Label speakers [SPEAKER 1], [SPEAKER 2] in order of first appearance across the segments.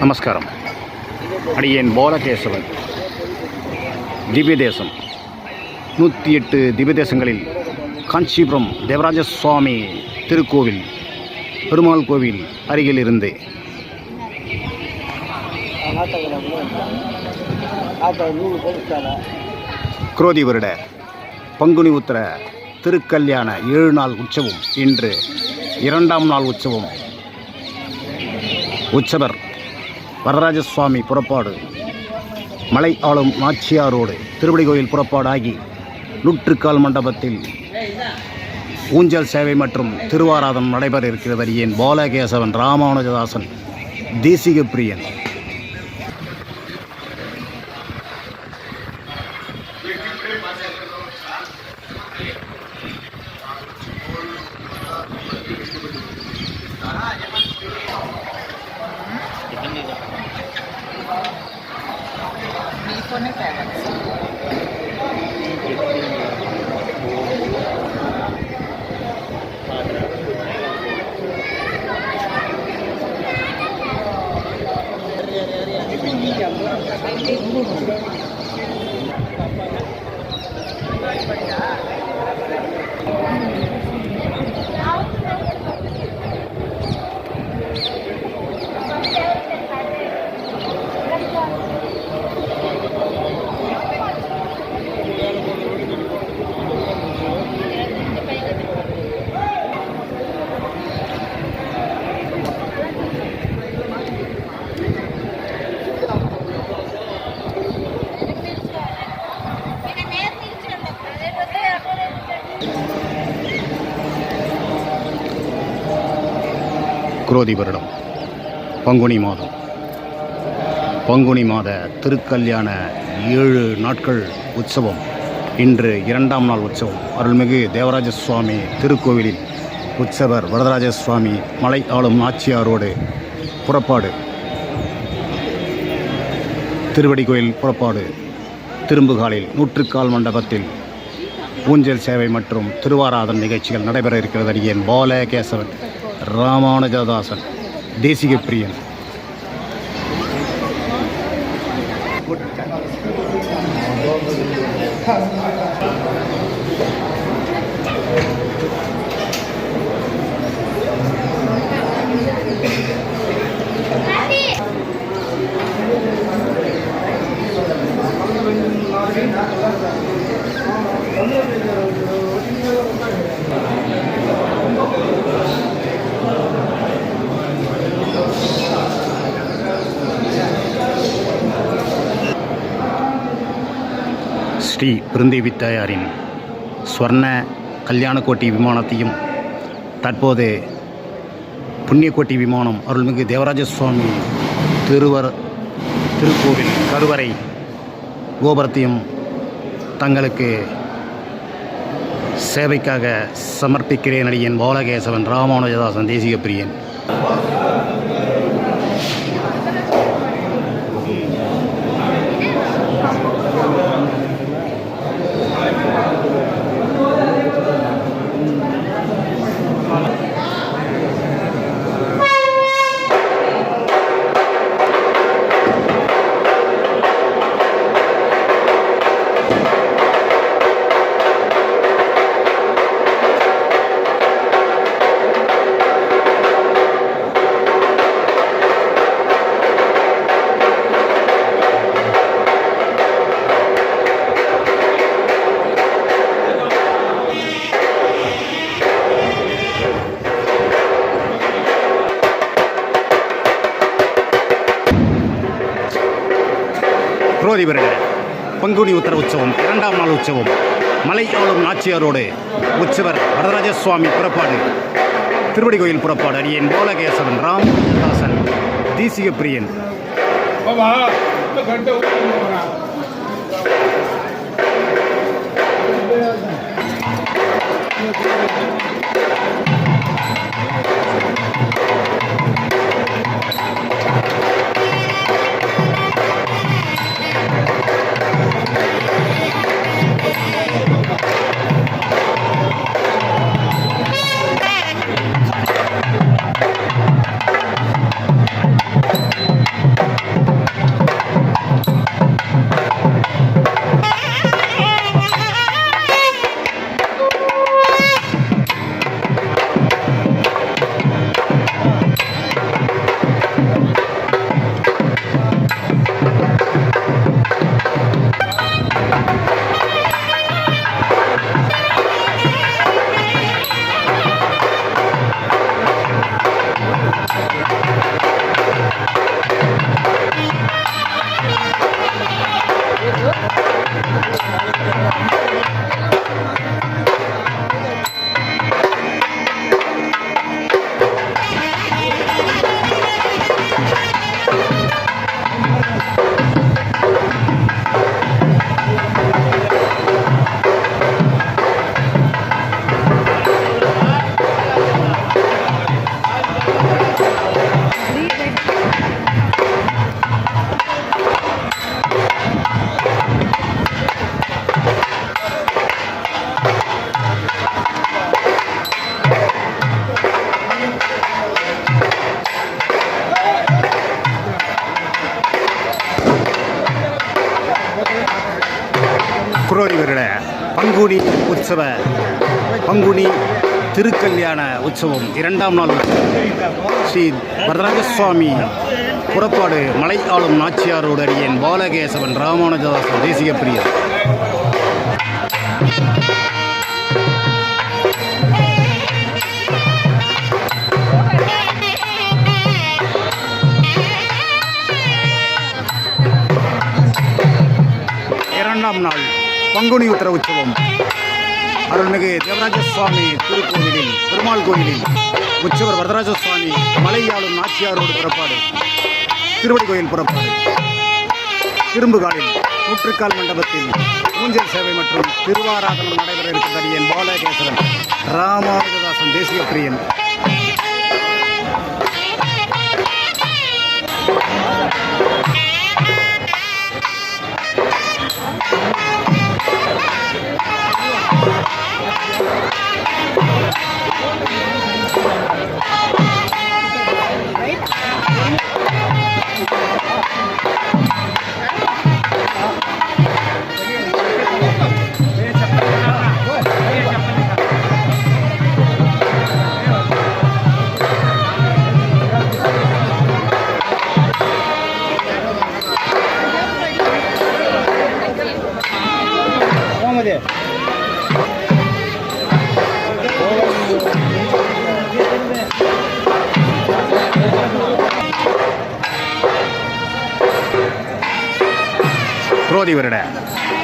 [SPEAKER 1] நமஸ்காரம் அடியேன் போலகேசவன் திவ்ய தேசம் நூற்றி எட்டு திவ்ய தேசங்களில் காஞ்சிபுரம் தேவராஜ சுவாமி திருக்கோவில் பெருமாள் கோவில் அருகில் இருந்து குரோதி வருட பங்குனி உத்தர திருக்கல்யாண ஏழு நாள் உற்சவம் இன்று இரண்டாம் நாள் உற்சவம் உற்சவர் வரராஜ சுவாமி புறப்பாடு. மலை ஆளும் நாச்சியாரோடு திருவடி கோயில் புறப்பாடாகி நூற்றுக்கால் மண்டபத்தில் ஊஞ்சல் சேவை மற்றும் திருவாராதனம் நடைபெற இருக்கிறவர் என் பாலகேசவன் ராமானுஜதாசன் தேசிக பிரியன்
[SPEAKER 2] कोने Thank you. குரோதி வருடம். பங்குனி மாதம். பங்குனி மாத திருக்கல்யாண ஏழு நாட்கள் உற்சவம். இன்று இரண்டாம் நாள் உற்சவம். அருள்மிகு தேவராஜ சுவாமி திருக்கோவிலில் உற்சவர் வரதராஜ சுவாமி மலை ஆளும் நாச்சியாரோடு புறப்பாடு. திருவடி கோயில் புறப்பாடு. திரும்புகாலில் நூற்றுக்கால் மண்டபத்தில் ஊஞ்சல் சேவை மற்றும் திருவாராதன் நிகழ்ச்சிகள் நடைபெற இருக்கிறது. அடியேன் பாலகேசவன் ராமானுஜதாசன் தேசிக பிரியன் Thank you. ஸ்ரீ பிருந்தேவி தாயாரின் ஸ்வர்ண கல்யாணக்கோட்டி விமானத்தையும் தற்போது புண்ணியக்கோட்டி விமானம் அருள்மிகு தேவராஜ சுவாமி திருவர் திருக்கோவில் கருவறை கோபுரத்தையும் தங்களுக்கு சேவைக்காக சமர்ப்பிக்கிறேன் அடியேன் பாலகேசவன் ராமானுஜதாசன் தேசிய பிரியன் திருப்பதி பங்குனி உத்தர உற்சவம் இரண்டாம் நாள் உற்சவம். மலையாளும் நாச்சியாரோடு உற்சவர் வரதராஜ சுவாமி புறப்பாடு. திருவடி கோயில் புறப்பாடு. அடியேன் போலகேசவன் ராம் தாசன் தீசிக பிரியன்.
[SPEAKER 3] Thank you.
[SPEAKER 2] குரோரி வருட பங்குனி உற்சவ பங்குனி திருக்கல்யாண உற்சவம் இரண்டாம் நாள் ஸ்ரீ வரதராஜ சுவாமி புறப்பாடு மலை ஆளும் நாச்சியாரோடு அடியேன் பாலகேசவன் ராமானுஜதாசன் தேசிய பிரியர் பங்குனி உத்தர உற்சவம் அருள்மிகு தேவராஜ சுவாமி திருக்கோவிலில் பெருமாள் கோயிலில் உற்சவர் வரதராஜ சுவாமி மலையாளும் நாச்சியாரோடு புறப்பாடு. திருவடி கோயில் புறப்பாடு. திரும்புகாலில் நூற்றுக்கால் மண்டபத்தில் ஊஞ்சல் சேவை மற்றும் திருவாராதனம் நடைபெற இருக்கிறது என் பாலகேசவன் ராமானுஜதாசன் தேசிய பிரியன். குரோதி வருட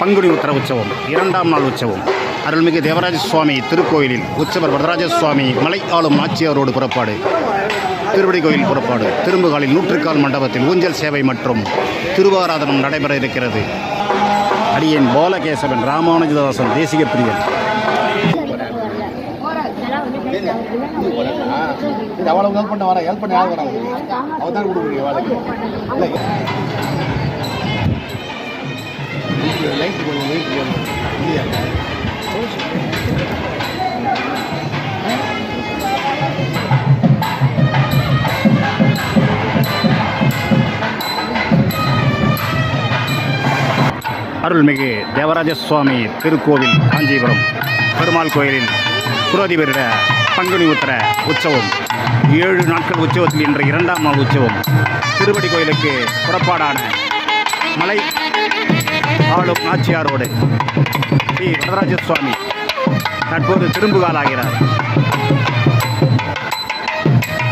[SPEAKER 2] பங்குனி உத்தர உற்சவம் இரண்டாம் நாள் உற்சவம். அருள்மிகு தேவராஜ சுவாமி திருக்கோயிலில் உற்சவர் வரதராஜ சுவாமி மலை ஆளும் நாச்சியாரோடு புறப்பாடு. திருவடி கோயில் புறப்பாடு. திரும்புகாலில் நூற்றுக்கால் மண்டபத்தில் ஊஞ்சல் சேவை மற்றும் திருவாராதனம் நடைபெற இருக்கிறது. அடியேன் பாலகேசவன் ராமானுஜதாசன் தேசிக பிரியன்.
[SPEAKER 3] அவ்வளவு ஹெல்ப் பண்ண வர ஹெல்ப் பண்ண யார் வராங்க அவ தான் கொடுக்குறீங்க லைட் போடணும் லைட் போடணும் இல்லையா
[SPEAKER 2] அருள்மிகு தேவராஜ சுவாமி திருக்கோவில் காஞ்சிபுரம். பெருமாள் கோயிலில் புரோதி வருட பங்குனி உத்தர உற்சவம். ஏழு நாட்கள் உற்சவத்தில் இன்று இரண்டாம் நாள் உற்சவம். திருவடி கோயிலுக்கு புறப்பாடான மலை ஆளும் நாச்சியாரோடு ஸ்ரீ வரதராஜ சுவாமி தற்போது திரும்புகாலாகிறார்.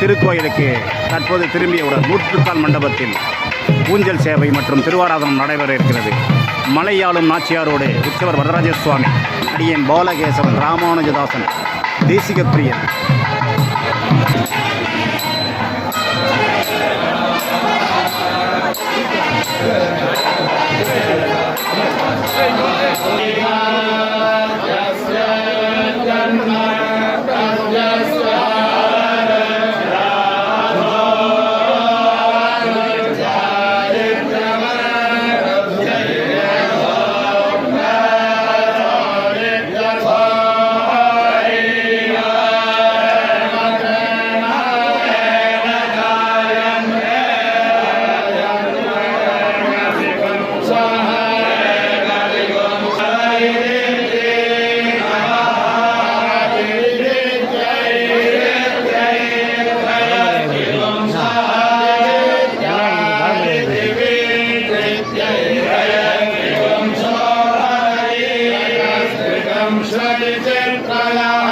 [SPEAKER 2] திருக்கோயிலுக்கு தற்போது திரும்பியவுடன் நூற்றுக்கால் மண்டபத்தில் ஊஞ்சல் சேவை மற்றும் திருவாராதனம் நடைபெற இருக்கிறது. மலையாளும் நாச்சியாரோடு உற்சவர் வரதராஜ சுவாமி அடியன் பாலகேசவன் ராமானுஜதாசன் தேசிக பிரியன் Yeah. Thank you. Shri Chandra